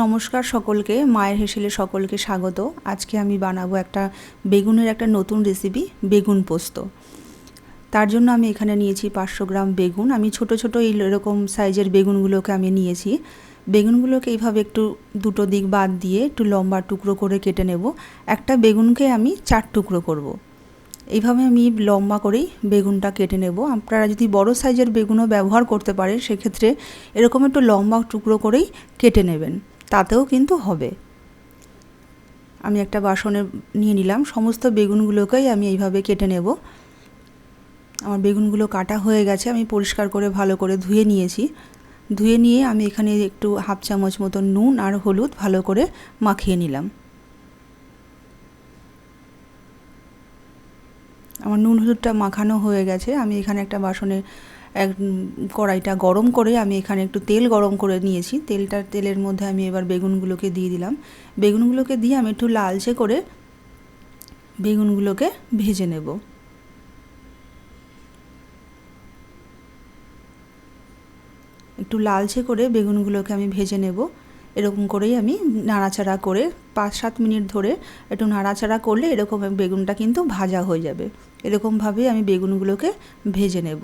নমস্কার সকলকে, মায়ের হেসেলে সকলকে স্বাগত। আজকে আমি বানাবো একটা বেগুনের একটা নতুন রেসিপি বেগুন পোস্ত। তার জন্য আমি এখানে নিয়েছি পাঁচশো গ্রাম বেগুন। আমি ছোট ছোট এই এরকম সাইজের বেগুনগুলোকে আমি নিয়েছি। বেগুনগুলোকে এইভাবে একটু দুটো দিক বাদ দিয়ে একটু লম্বা টুকরো করে কেটে নেব। একটা বেগুনকে আমি চার টুকরো করব। এইভাবে আমি লম্বা করেই বেগুনটা কেটে নেব। আপনারা যদি বড় সাইজের বেগুনও ব্যবহার করতে পারেন, সেক্ষেত্রে এরকম একটু লম্বা টুকরো করেই কেটে নেবেন। তাতেও কিন্তু হবে। আমি একটা বাসনে নিয়ে নিলাম, সমস্ত বেগুনগুলোকেই আমি এইভাবে কেটে নেব। আমার বেগুনগুলো কাটা হয়ে গেছে, আমি পরিষ্কার করে ভালো করে ধুয়ে নিয়েছি। ধুয়ে নিয়ে আমি এখানে একটু হাফ চামচ মতো নুন আর হলুদ ভালো করে মাখিয়ে নিলাম। আমার নুন হলুদটা মাখানো হয়ে গেছে, আমি এখানে একটা বাসনে এক কড়াইটা গরম করে আমি এখানে একটু তেল গরম করে নিয়েছি। তেলটা, তেলের মধ্যে আমি এবার বেগুনগুলোকে দিয়ে দিলাম। বেগুনগুলোকে দিয়ে আমি একটু লালচে করে বেগুনগুলোকে ভেজে নেব। একটু লালচে করে বেগুনগুলোকে আমি ভেজে নেব। এরকম করেই আমি নাড়াচাড়া করে পাঁচ, সাত মিনিট ধরে একটু নাড়াচাড়া করলে এরকম বেগুনটা কিন্তু ভাজা হয়ে যাবে। এরকমভাবেই আমি বেগুনগুলোকে ভেজে নেব।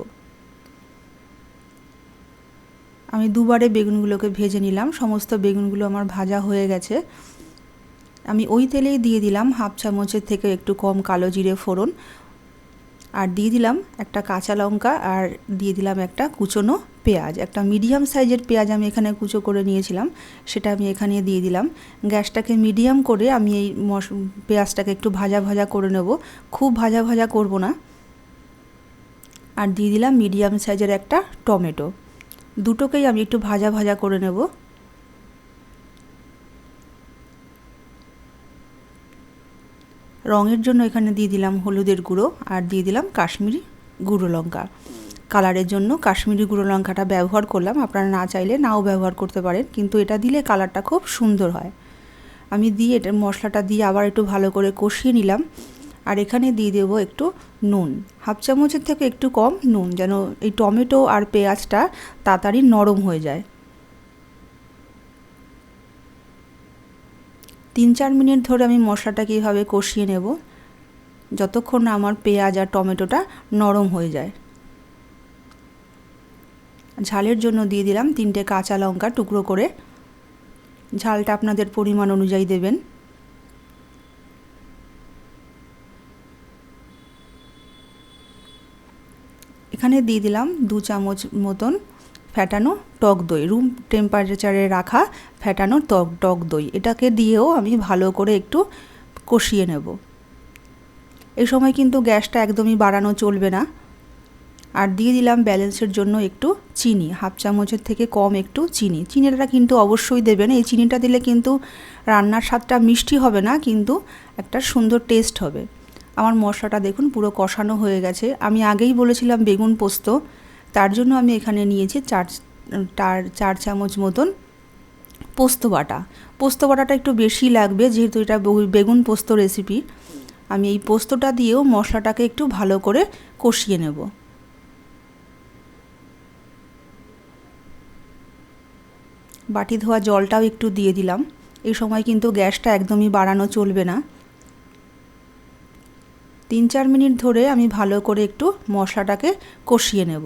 আমি দুবারে বেগুনগুলোকে ভেজে নিলাম। সমস্ত বেগুনগুলো আমার ভাজা হয়ে গেছে। আমি ওই তেলেই দিয়ে দিলাম হাফ চামচের থেকে একটু কম কালো জিরে ফোড়ন। আর দিয়ে দিলাম একটা কাঁচা লঙ্কা আর দিয়ে দিলাম একটা কুচোনো পেঁয়াজ। একটা মিডিয়াম সাইজের পেঁয়াজ আমি এখানে কুচো করে নিয়েছিলাম। সেটা আমি এখানে দিয়ে দিলাম। গ্যাসটাকে মিডিয়াম করে আমি এই মশ পেঁয়াজটাকে একটু ভাজা ভাজা করে নেব। খুব ভাজা ভাজা করব না। আর দিয়ে দিলাম মিডিয়াম সাইজের একটা টমেটো। দুটোকেই আমি একটু ভাজা ভাজা করে নেব। রঙের জন্য এখানে দিয়ে দিলাম হলুদের গুঁড়ো আর দিয়ে দিলাম কাশ্মীরি গুঁড়ো লঙ্কা। কালারের জন্য কাশ্মীরি গুঁড়ো লঙ্কাটা ব্যবহার করলাম। আপনারা না চাইলে নাও ব্যবহার করতে পারেন, কিন্তু এটা দিলে কালারটা খুব সুন্দর হয়। আমি দিয়ে এটা মশলাটা দিয়ে আবার একটু ভালো করে কষিয়ে নিলাম। আর এখানে দিয়ে দেব একটু নুন। হাফ চামচের থেকে একটু কম নুন, যেন এই টমেটো আর পেঁয়াজটা তাড়াতাড়ি নরম হয়ে যায়। তিন চার মিনিট ধরে আমি মশলাটাকে এইভাবে কষিয়ে নেব, যতক্ষণ না আমার পেঁয়াজ আর টমেটোটা নরম হয়ে যায়। ঝালের জন্য দিয়ে দিলাম তিনটে কাঁচা লঙ্কা টুকরো করে। ঝালটা আপনাদের পরিমাণ অনুযায়ী দেবেন। এখানে দিয়ে দিলাম দু চামচ মতন ফ্যাটানো টক দই। রুম টেম্পারেচারে রাখা ফ্যাটানো টক টক দই। এটাকে দিয়েও আমি ভালো করে একটু কষিয়ে নেব। এই সময় কিন্তু গ্যাসটা একদমই বাড়ানো চলবে না। আর দিয়ে দিলাম ব্যালেন্সের জন্য একটু চিনি, হাফ চামচের থেকে কম একটু চিনি। চিনিটা কিন্তু অবশ্যই দেবেন। এই চিনিটা দিলে কিন্তু রান্নার স্বাদটা মিষ্টি হবে না, কিন্তু একটা সুন্দর টেস্ট হবে। আমার মশলাটা দেখুন পুরো কষানো হয়ে গেছে। আমি আগেই বলেছিলাম বেগুন পোস্ত, তার জন্য আমি এখানে নিয়েছি চার চার চার চামচ মতন পোস্ত বাটা। পোস্ত বাটাটা একটু বেশি লাগবে, যেহেতু এটা বেগুন পোস্ত রেসিপি আমি এই পোস্তটা দিয়েও মশলাটাকে একটু ভালো করে কষিয়ে নেব। বাটি ধোয়া জলটাও একটু দিয়ে দিলাম। এই সময় কিন্তু গ্যাসটা একদমই বাড়ানো চলবে না। তিন চার মিনিট ধরে আমি ভালো করে একটু মশলাটাকে কষিয়ে নেব।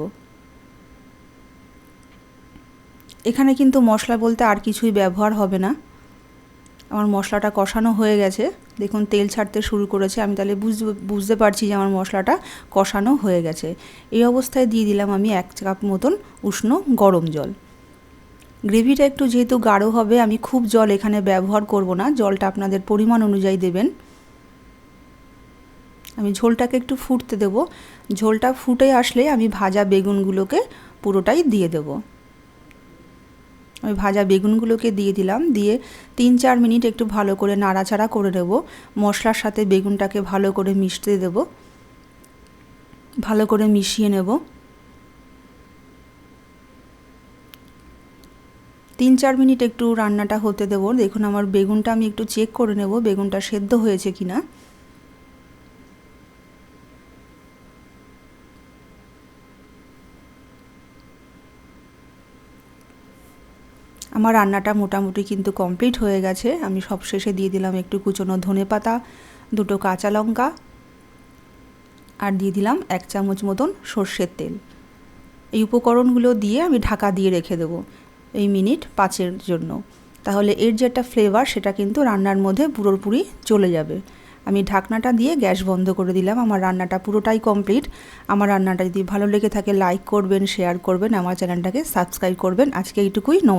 এখানে কিন্তু মশলা বলতে আর কিছুই ব্যবহার হবে না। আমার মশলাটা কষানো হয়ে গেছে। দেখুন, তেল ছাড়তে শুরু করেছে। আমি তাহলে বুঝতে বুঝতে পারছি যে আমার মশলাটা কষানো হয়ে গেছে। এই অবস্থায় দিয়ে দিলাম আমি এক কাপ মতন উষ্ণ গরম জল। গ্রেভিটা একটু যেহেতু গাঢ় হবে, আমি খুব জল এখানে ব্যবহার করব না। জলটা আপনাদের পরিমাণ অনুযায়ী দেবেন। আমি ঝোলটাকে একটু ফুটতে দেব। ঝোলটা ফুটে আসলে আমি ভাজা বেগুনগুলোকে পুরোটাই দিয়ে দেব। আমি ভাজা বেগুনগুলোকে দিয়ে দিলাম, দিয়ে তিন চার মিনিট একটু ভালো করে নাড়াচাড়া করে নেব। মশলার সাথে বেগুনটাকে ভালো করে মিশতে দেব। ভালো করে মিশিয়ে নেব। তিন চার মিনিট একটু রান্নাটা হতে দেবো। দেখুন আমার বেগুনটা আমি একটু চেক করে নেব, বেগুনটা সেদ্ধ হয়েছে কি না আমার রান্নাটা মোটামুটি কিন্তু কমপ্লিট হয়ে গেছে। আমি সব শেষে দিয়ে দিলাম একটু কুচনো ধনে পাতা, দুটো কাঁচা লঙ্কা আর দিয়ে দিলাম এক চামচ মতন সর্ষের তেল। এই উপকরণগুলো দিয়ে আমি ঢাকা দিয়ে রেখে দেবো এই মিনিট পাঁচের জন্য। তাহলে এর যে একটা ফ্লেভার সেটা কিন্তু রান্নার মধ্যে পুরোপুরি চলে যাবে। আমি ঢাকনাটা দিয়ে গ্যাস বন্ধ করে দিলাম। আমার রান্নাটা পুরোটাই কমপ্লিট। আমার রান্নাটা যদি ভালো লেগে থাকে লাইক করবেন শেয়ার করবেন, আমার চ্যানেলটাকে সাবস্ক্রাইব করবেন। আজকে এইটুকুই, নমস্কার।